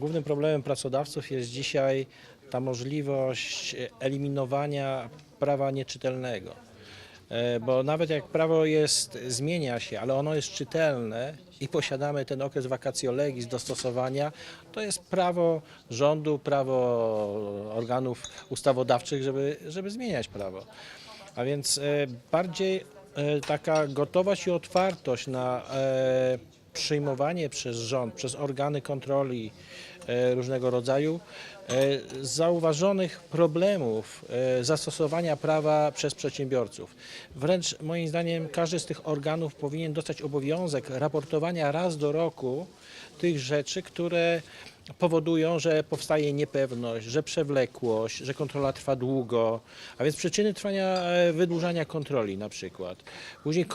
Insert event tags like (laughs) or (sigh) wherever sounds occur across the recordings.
Głównym problemem pracodawców jest dzisiaj ta możliwość eliminowania prawa nieczytelnego. E, Bo nawet jak prawo jest, zmienia się, ale ono jest czytelne i posiadamy ten okres vacatio legis do stosowania, to jest prawo rządu, prawo organów ustawodawczych, żeby, żeby zmieniać prawo. A więc e, bardziej e, taka gotowość i otwartość na przyjmowanie przez rząd, przez organy kontroli e, różnego rodzaju e, zauważonych problemów e, zastosowania prawa przez przedsiębiorców. Wręcz moim zdaniem każdy z tych organów powinien dostać obowiązek raportowania raz do roku tych rzeczy, które powodują, że powstaje niepewność, że przewlekłość, że kontrola trwa długo, a więc przyczyny trwania e, wydłużania kontroli na przykład, później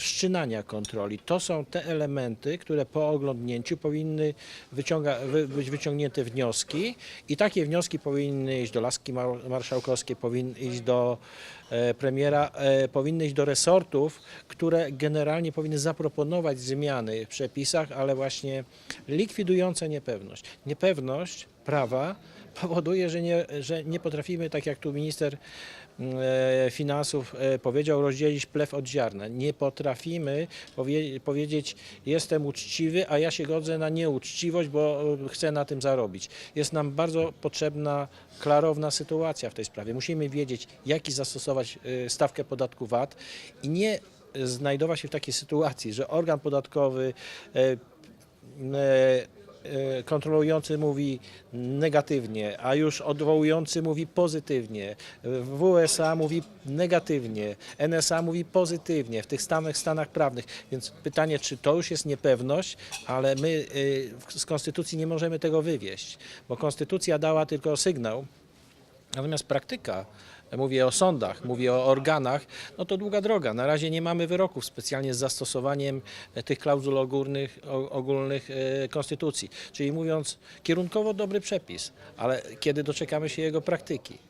wszczynania kontroli. To są te elementy, które po oglądnięciu powinny wyciąga, wy, być wyciągnięte wnioski i takie wnioski powinny iść do laski mar- marszałkowskiej, powinny iść do e, premiera, e, powinny iść do resortów, które generalnie powinny zaproponować zmiany w przepisach, ale właśnie likwidujące niepewność. Niepewność prawa (laughs) powoduje, że nie, że nie potrafimy, tak jak tu minister mm, e, finansów powiedział, rozdzielić plew od ziarna. Nie potrafimy powie, powiedzieć, jestem uczciwy, a ja się godzę na nieuczciwość, bo chcę na tym zarobić. Jest nam bardzo potrzebna, klarowna sytuacja w tej sprawie. Musimy wiedzieć, jaki zastosować e, stawkę podatku VAT i nie znajdować się w takiej sytuacji, że organ podatkowy e, kontrolujący mówi negatywnie, a już odwołujący mówi pozytywnie. W USA mówi negatywnie, NSA mówi pozytywnie w tych samych stanach prawnych. Więc pytanie, czy to już jest niepewność, ale my y, z konstytucji nie możemy tego wywieść, bo konstytucja dała tylko sygnał, Natomiast praktyka, mówię o sądach, mówię o organach, no to długa droga. Na razie nie mamy wyroków specjalnie z zastosowaniem e, tych klauzul ogólnych, ogólnych e, konstytucji. Czyli mówiąc, kierunkowo dobry przepis, ale kiedy doczekamy się jego praktyki?